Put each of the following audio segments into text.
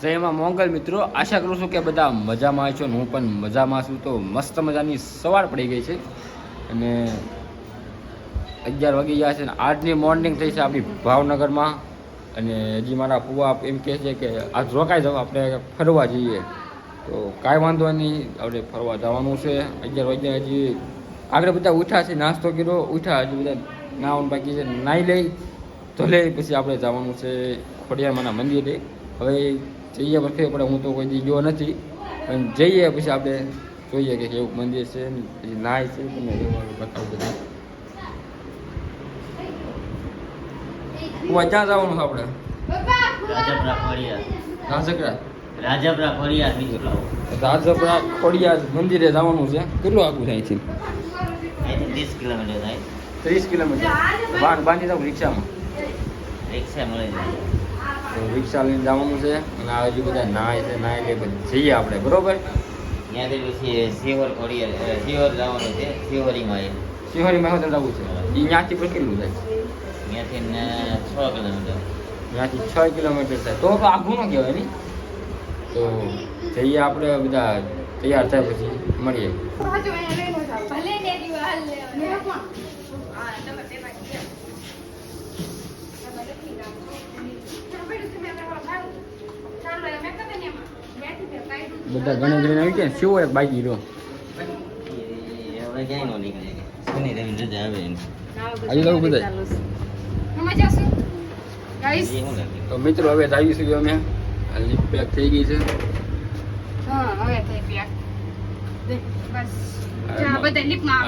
જય એમાં મોંગલ મિત્રો, આશા કરું છું કે બધા મજામાં છો હું પણ મજામાં છું. તો મસ્ત મજાની સવાર પડી ગઈ છે અને અગિયાર વાગી ગયા છે અને આજની મોર્નિંગ થઈ છે આપણી ભાવનગરમાં. અને હજી મારા ફુવા એમ કહે છે કે આજ રોકાઈ જાવ આપણે ફરવા જઈએ. તો કાંઈ વાંધો નહીં, આપણે ફરવા જવાનું છે. અગિયાર વાગ્યા હજી આગળ બધા ઉઠ્યા છે, નાસ્તો કર્યો ઉઠા હજી બધા નાવાનું બાકી છે, નાહી લઈ તો લઈ, પછી આપણે જવાનું છે ખોડિયારમાંના મંદિરે. હવે જઈએ પછી પડે હું તો કોઈ દી ગયો નથી. પણ જઈએ પછી આપણે જોઈએ કે કેવું મંદિર છે પછી નાય છે તમને બતાવું બધું. ક્યાં જવાનું છે આપણે? રાજપરા ફળિયા રાજકરા રાજપરા ફળિયા બીજું લાવો રાજપરા ખોડિયાર મંદિરે જવાનું છે. કેટલું આગું થાય છે ત્રીસ કિલોમીટર થાય. ત્રીસ કિલોમીટર. બાંધી જાવ રિક્ષામાં. રિક્ષા મળી જાય. રિક્ષા લઈને જવાનું છે અને આ હજુ બધા નાય છે નાય લે પછી જઈએ આપણે બરોબર? ત્યાંથી પછી સિહોર ફળિયા સિહોર જવાનું છે સિહોરીમાં એ. શિહોરીમાં હોtel જવું છે? એ ત્યાંથી પણ કેટલું થાય? ત્યાંથી ને છ કિલોમીટર. ત્યાંથી છ કિલોમીટર થાય. તો તો આઘું ન કહેવાય ને. તો જઈએ આપણે બધા તૈયાર થાય પછી મળીએ. ભલે ને દિવાલ લેવા બધા ગણે ગણીને આવી ગયા. શું એક બાકી રહ્યો આવે તો બધા તો મિત્રો હવે આવી છે અમે. આ લિફ્ટ પેક થઈ ગઈ છે. હા હવે થઈ પેક બસ. બધા લીપમાં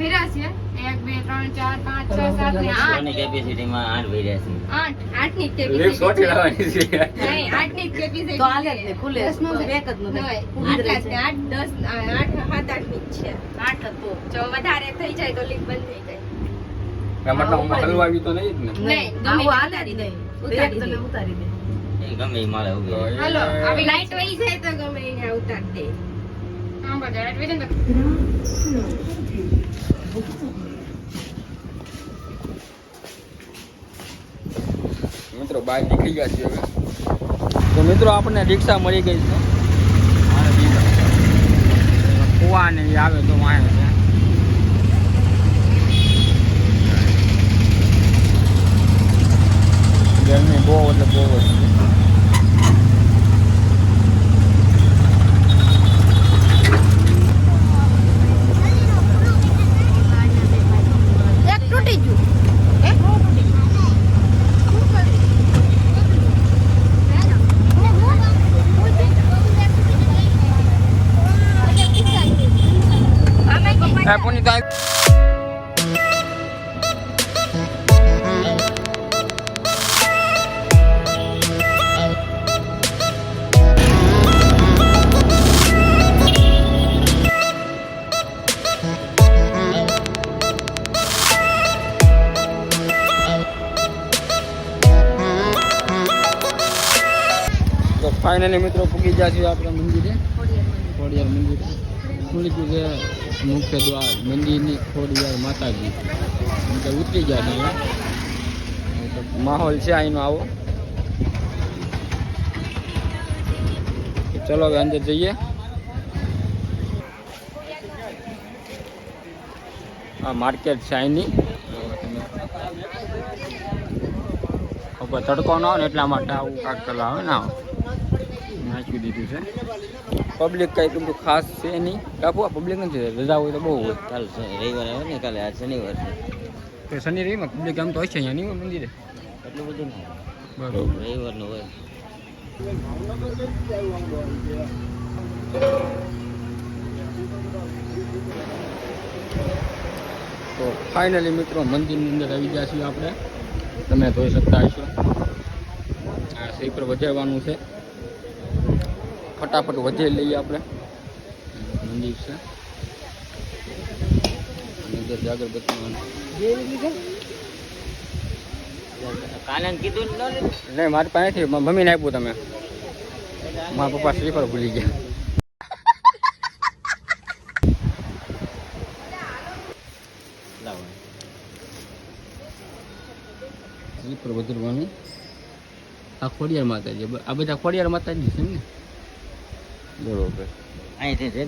ભેરા છે. એક બે ત્રણ ચાર પાંચ છ સાત ને આઠ. કેપેસિટીમાં આઠ ભર્યા છે. આઠ. આઠની કેપેસિટી છે. નહીં આઠની કેપેસિટી તો હાલે ને, ખુલે જ. દસ જ નો આઠ આઠ દસ આઠ સાત આઠની છે. આઠ હતો. જો વધારે થઈ જાય તો બંધ થઈ જાય. મતલબ તો નહીં જ ને. નહીં, ગમે તે ઉતારી દે. નહીં. ઉતારી દે. ઉતારી દે. ગમે તો રહે. એ- હાલો આવી લાઈટ વહી જાય તો ગમે એને ઉતાર દે. હા બધા લાઈટ વહી જાય ને તો મિત્રો બહાર નીકળી ગયા છીએ હવે. તો મિત્રો આપણને રિક્ષા મળી ગઈ છે. કુવા આવે તો વાંહે છે. ગરમી બહુ એટલે બહુ જ તૂટી ગયું. આવ તો ફાઇનલી મિત્રો પૂગી ગયા છીએ આપણે મંદિરે. ખોડિયાર મંદિર. ખુલી ગયું છે મુખ્ય દ્વાર, મંદિરની ખોડિયાર માતાજી. એટલે ઉતરી છે માહોલ છે અહીંનો આવો. ચલો હવે અંદર જઈએ. આ માર્કેટ છે અહીંની તડકો ન આવે ને એટલા માટે આવું કાક આવે ને આવું. નાખી દીધું છે. પબ્લિક કઈ બધું ખાસ છે નહીં. કાપુ આ પબ્લિક નથી રજા હોય તો બહુ હોય. કાલ રવિવાર આવે ને કાલે આ શનિવાર છે. તો શનિ રવિમાં પબ્લિક આમ તો હોય છે અહીંયા નહીં હોય મંદિરે. એટલું બધું ના બરોબર. રવિવારનું હોય. તો ફાઇનલી મિત્રો મંદિરની અંદર આવી ગયા છીએ આપણે. તમે જોઈ શકતા હશો. આ શિખર વધારવાનું છે. ફટાફટ વધે લઈએ આપણે. મંદિર છે. અંદર લીધું નહીં મારી પાસે નથી. મમ્મીને આપ્યું તમે. મારા પપ્પા શ્રીફળ ભૂલી ગયા. શ્રીફળ વધરવાનું. આ ખોડિયાર માતાજી. આ બધા ખોડિયાર માતાજી છે ને બરોબર. અહીંથી છે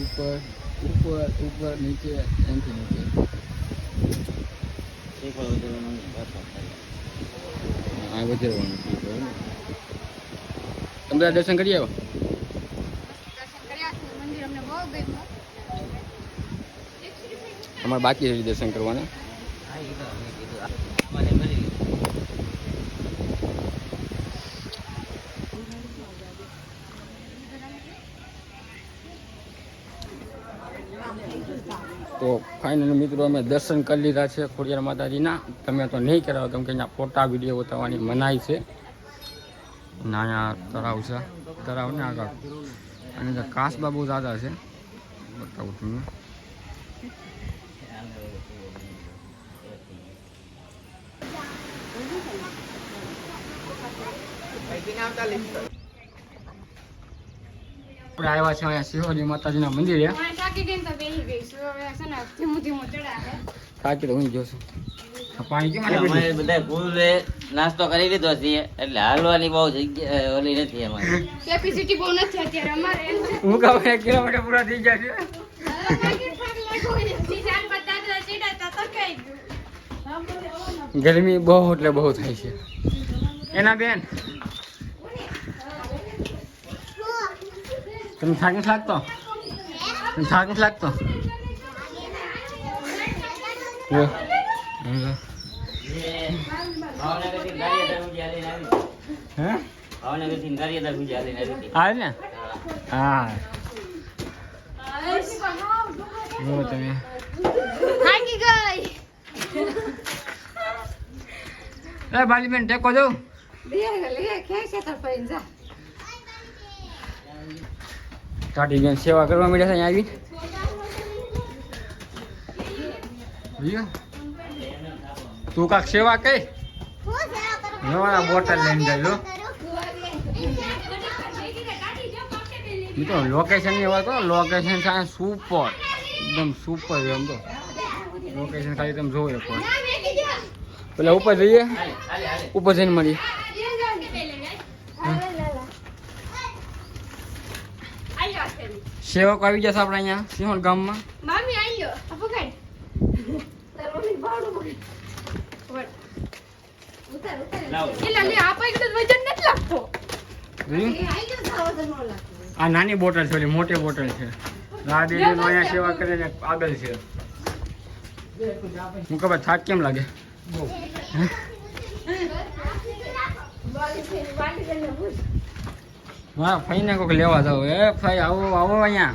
ઉપર ઉપર ઉપર નીચે એમથી નીચે. શ્રીફળ વધારવાનું છે તમે બધા દર્શન કરી આવો. દર્શન કર્યા છે. મંદિર અમને બહુ ગમ્યું. અમારે બાકી દર્શન કરવાના હા, એ તો મેં કીધું. અમારે કરી લીધું. તો ફાઇનલ મિત્રો અમે દર્શન કરી લીધા છે ખોડિયાર માતાજીના. તમે તો નહીં કરાવો, કેમ કે અહીંયા ફોટા વીડિયો ઉતારવાની મનાઈ છે. નાના તળાવ છે. તળાવ ને આગળ. અને કાસબા બહુ દાદા છે. બતાવું તમને. આપણે આવ્યા છે અહીંયા શિહોરી માતાજીના મંદિરે. થાકી તો બેસી ગઈ. છું હવે છે ને ધીમું ધીમું ચડાવે. થાકી તો હું જોશું. પાણી કેમ બધા? ફૂલે નાસ્તો કરી લીધો છે એટલે હાલવાની બહુ જગ્યા ઓલી નથી અમારે. કેપેસિટી બહુ નથી અત્યારે અમારે. હું કહું એક કિલોમીટર પૂરા થઈ ગયા છે. ગરમી બહુ એટલે બહુ થાય છે. એના બેન તમે થાક નથી લાગતો તમે થાક નથી લાગતો લ્યો. લ્યો. ભાવનગરથી ગારિયાધાર સુધી હાલીને આવી. હે ભાવનગરથી ગારિયાધાર સુધી હાલીને આવી હતી. આ ને હા જુઓ તમે થાકી ગઈ એ બાલીબેન ટેકો દઉં લે લે ખેંચે તો પૈન જા કાઢી બેન સેવા કરવા મળ્યા છે અહીંયા આવી? તું કાક સેવા કઈ? નવા બોટલ લઈને જાય જો મિત્રો લોકેશનની વાત કરો લોકેશન છે સુપર એકદમ સુપર એમ તો. લોકેશન ખાલી તમે જોવો એક પેલા ઉપર જઈએ. હાલે, હાલે, હાલે. ઉપર જઈને મળીએ. સેવક આવી જશે આપણે અહીંયા સિંહોર ગામમાં મામી આયો આ પકડ તાર મમ્મી ભાડું પકડ ઉતાર ઉતાર. એલા લે આ પૈકી તો વજન નથી લાગતો ગયો આ નાની બોટલ છે ઓલી મોટી બોટલ છે રાધેજી નો અહીંયા સેવા કરીને આગળ છે હું ખબર થાક કેમ લાગે હે? ફઈને કોઈક લેવા જાવ. એ ફાઈ આવો આવો અહીંયા.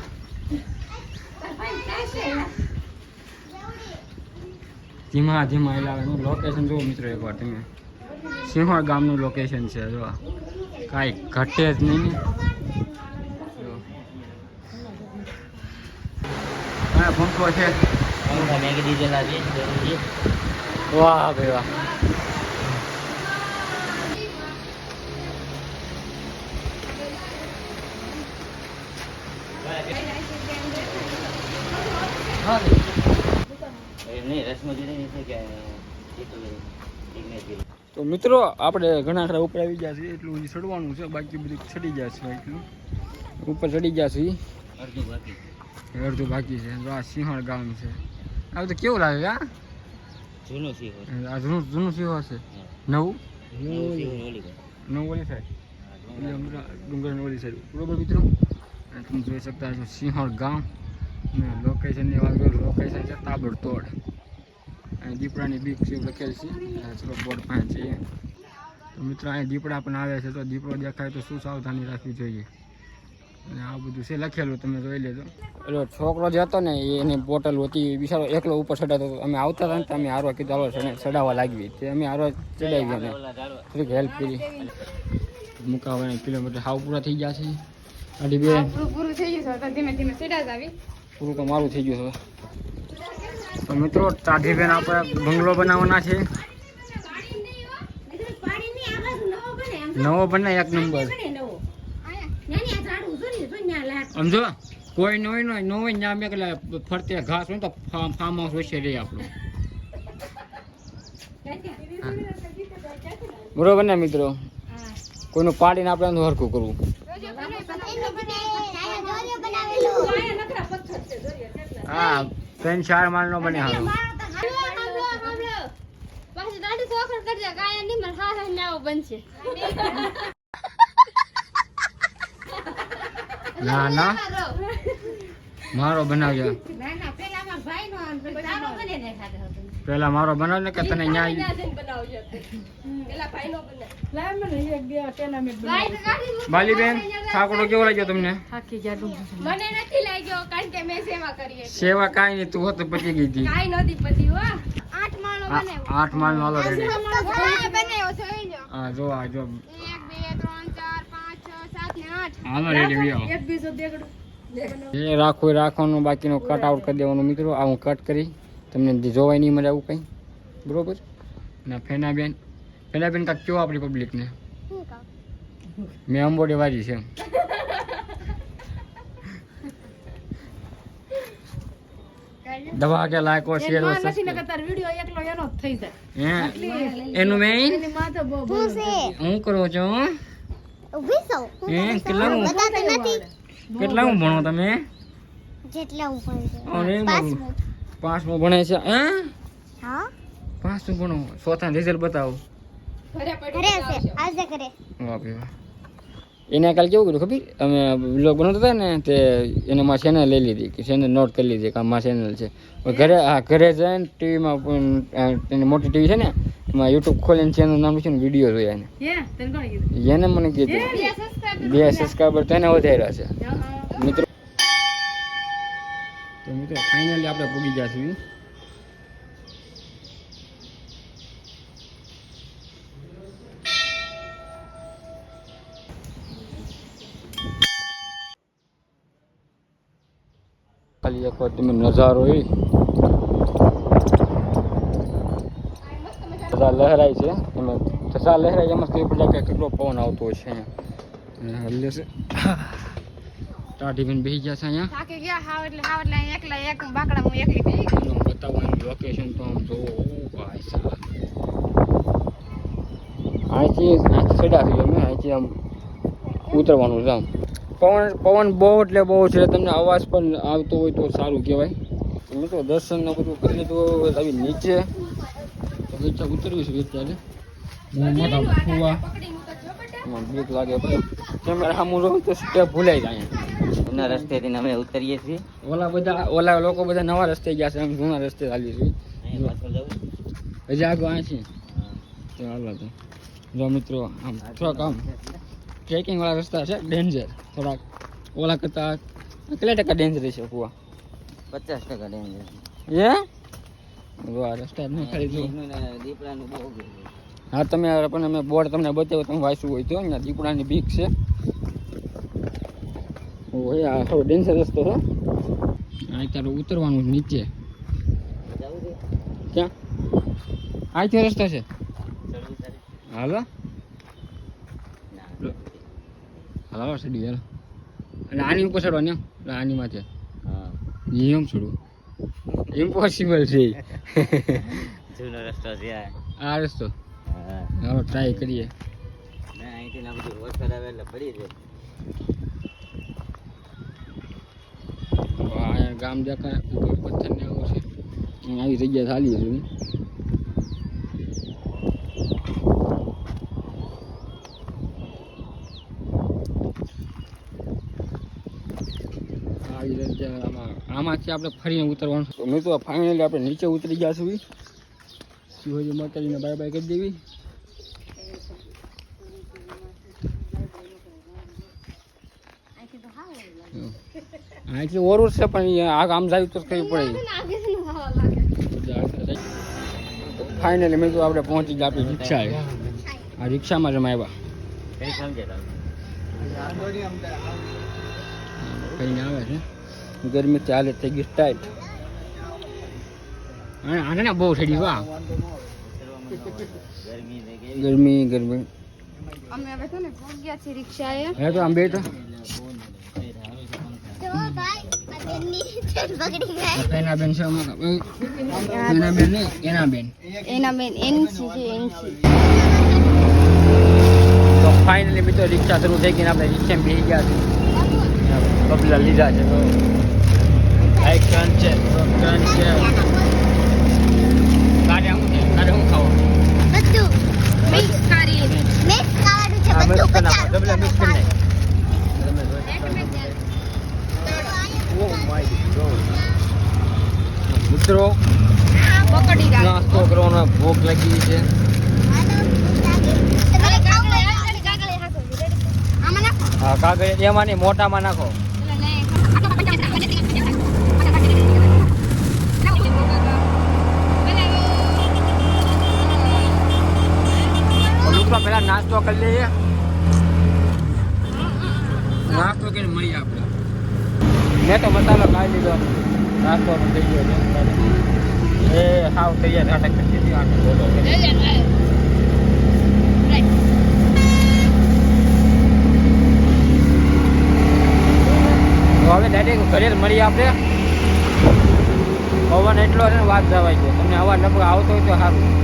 ધીમા ધીમા એટલે એનું લોકેશન જુઓ મિત્રો એકવાર તમે. સિંહોર ગામનું લોકેશન છે જો. કાંઈ ઘટે જ નહીં. પંખો છે. પંખા મેં કીધી દીધેલા છે. વાહ ભાઈ વાહ. તો મિત્રો આપણે ઘણા ખરા ઉપર આવી ગયા છીએ એટલું ચડવાનું છે બાકી બધું ચડી ગયા છે એટલું ઉપર ચડી ગયા છે અડધું બાકી. અડધું બાકી છે આ સિંહણ ગામ છે. આ બધું કેવું લાગે હા? જૂનું સિંહોર. આ જૂનું જૂનું સિંહ છે નવું? નવું ઓલી સાઈડ? ડુંગરની ઓલી સાઈડ. બરોબર મિત્રો? તમે જોઈ શકતા છો સિંહણ ગામ. ને લોકેશનની વાત કરું લોકેશન છે તાબડતોડ. અને દીપડાની બીક છે લખેલ છે. ચલો બોર્ડ પાસે છે. તો મિત્રો અહીંયા દીપડા પણ આવે છે તો દીપડો દેખાય તો શું સાવધાની રાખવી જોઈએ? અને આ બધું છે લખેલું તમે જોઈ લેજો. પેલો છોકરો જે હતો ને એ એની બોટલ હતી બિચારો એકલો ઉપર ચડાતો હતો. અમે આવતા હતા ને તો અમે હારવા કીધું હાલો ચડાવવા લાગવી તે અમે હારવા ચડાવી ગયા થોડીક હેલ્પ કરી. મુકાવાના કિલોમીટર હાવ પૂરા થઈ ગયા છે. અઢી બે પૂરું થઈ ગયું ધીમે ધીમે આવી. પૂરું તો મારું થઈ ગયું હવે. તો મિત્રો તાઢીબેન આપણે બંગલો બનાવવાના છે. નવો બને એક નંબર. સમજો? કોઈ ન હોય નો ન હોય ને ત્યાં મેં પેલા ફરતે ઘાસ હોય ને તો ફાર્મ હાઉસ હોય છે રે આપણું. બરોબર ને મિત્રો? કોઈનું પાડીને આપણે સરખું હરખું કરવું. હા પેન ચાર માળ નો બને હારો પાછી દાઢી ચોખડ કરજે કાંઈ નહીં મને હા હા નાવો બનશે. ના ના. મારો બનાવજો. ના ના પેલા ભાઈ નો બને ને પેલા મારો બનાવજો કે તને ન્યાય બનાવજો. પેલા ભાઈ મૂકો. બાલીબેન ઠાકોરો કેવો લાગ્યો તમને? મને નથી લાગ્યો કારણ કે મેં સેવા કરી સેવા કાંઈ નહીં તું હોત પતી ગઈ હતી. કાંઈ નહોતી પતી હો. આઠ માળનો બનાવ્યો આઠ હાલો રેડી બનાવ્યો જોઈ હા જો આ જો. એક બે ત્રણ ચાર પાંચ છ સાત ને આઠ. હાલો રેડી વ્યો એ રાખવું એ રાખવાનું બાકીનો કટ આઉટ કરી દેવાનું મિત્રો. આ હું કટ કરી. તમને જોવાય નહીં મળે આવું કંઈ. બરોબર? ના ફેનાબેન બેન કાક કયો આપણી પબ્લિકને મેં અંબોડી વાજી છે. દવા કે લાયકો શેર હે? એનું મેઇન હું કરું છું? હે કેટલા હું? કેટલા હું ભણો તમે. પાંચમું. ભણે છે. હે? પાંચમું ભણો. ચોથા રિઝલ્ટ બતાવો. ઘરે પડી આવશે. વાહ વાહ એને કાલે કેવું કર્યું ખબર? અમે બ્લોગ બનાવતા હતા ને તે એને માં ચેનલ લઈ લીધી કે ચેનલ નોટ કરી લીધી કે આ માં ચેનલ છે. ઘરે હા ઘરે જઈને ટીવીમાં એની મોટી ટીવી છે ને એમાં યુટ્યુબ ખોલીને ચેનલ નામ છે ને વીડિયો જોયા એને. એને મને કીધું. બે સબસ્ક્રાઈબર તેને વધાર્યા છે. મિત્રો તો મિત્રો ફાઇનલી આપણે પૂગી ગયા છીએ. તમે નજારો એ. ધજા લહેરાય છે. એમાં ધજા લહેરાય એમાં એ બધા કે કેટલો પવન આવતો હોય છે અહીંયા. અને હલે છે. ટાઢી બેન બેસી ગયા છે અહીંયા. થાકી ગયા હાવ એટલે હાવ એટલે એકલા એક બાકડા હું એકલી થઈ ગઈ. બતાવું એમ લોકેશન તો આમ જોવો. ઓ ભાઈ સાહેબ. અહીંથી સડા થઈ અમે. અહીંથી આમ ઉતરવાનું છે આમ. પવન પવન બહુ એટલે બહુ છે. તમને અવાજ પણ આવતો હોય તો સારું કહેવાય. મિત્રો દર્શન ને બધું કરી લીધું આવી નીચે. નીચે ઉતરવી છે અત્યારે મોટા ફુવા બીક લાગે કેમેરા સામું તો સ્ટેપ ભૂલાઈ જાય. અહીંયા જૂના રસ્તેથી અમે ઉતરીએ છીએ. ઓલા બધા ઓલા લોકો બધા નવા રસ્તે ગયા છે. અમે જૂના રસ્તે ચાલી છે. અહીં પાછળ જવું હજી આગળ આ છે ચાલો તો. જો મિત્રો આમ થોડાક આમ ટ્રેકિંગ વાળા રસ્તા છે ડેન્જર. થોડાક ઓલા કરતા કેટલા ટકા ડેન્જર છે કુવા પચાસ ટકા ડેન્જર જો રસ્તા નહીં ખાલી દીપડાનું બહુ હા તમે પણ અમે બોર્ડ તમને બતાવ્યો તમે વાંચ્યું હોય તો. અહીંયા દીપડાની બીક છે. ઓય આ થોડો ડેન્જર રસ્તો છે. આ તારે ઉતરવાનું નીચે. ક્યાં? અહીંથી રસ્તો છે? હાલો ના હાલો સડી હાલો અને આની ઉપર ચડવાની એમ? આની માથે. હા. એમ ચડવું. ઇમ્પોસિબલ છે. જૂનો રસ્તો છે આ. રસ્તો. હા. ટ્રાય કરીએ. ના અહીંથી ના બધું વરસાદ આવે એટલે પડી જાય ગામ દેખાય ઉપર પથ્થર ને આવું છે. આવી જગ્યા ચાલી છે આવી જગ્યા આમાં આમાંથી આપણે ફરીને ઉતરવાનું તો મેં તો ફાઇનલી આપણે નીચે ઉતરી ગયા છીએ. શિવાજી માતાજીને બાય બાય કરી દેવી. અહીંથી ઓરું છે પણ આ આમ જાય તો કઈ પડે ફાઇનલી મેં તો આપણે પહોંચી ગયા આપણી રિક્ષા આ રિક્ષામાં જ અમે આવ્યા. કઈ આવે છે. ગરમીથી ચાલે થઈ ગઈ ટાઈટ. આને ને બહુ ગરમી થઈ ગઈ ગરમી ગરમી. અમે હવે તો ને પહોંચ્યા છે રિક્ષાએ. હે તો આમ બે તો. ફાઇનલી મિત્રો રિક્ષા શરૂ થઈ ગઈ આપણે રિક્ષા બેસી ગયા છે બબલા લીધા છે. તો એક ક્રંચ છે ક્રંચ છે. તારે શું છે તારે શું ખાવું? બધું. મિક્સ કરી. મિક્સ ખાવાનું છે હા બધું પચાસ ડબલા મિક્સ કરી મિત્રો નાસ્તો કરવાનો ભૂખ લાગી છે. હા કાગળ એમાં નહીં મોટામાં નાખો. પેલા નાસ્તો કરી લઈએ. નાસ્તો કરીને મળીએ આપણે. મેં તો મસાલો ખાઈ લીધો. નાસ્તો પણ થઈ ગયો એ સાવ તૈયાર આટક કરી આટક બોલો. હવે ડાયરેક્ટ ઘરે મળીએ આપણે. પવન એટલો છે ને વાત જવાય છે. તમને અવાજ લગભગ આવતો હોય તો સારું.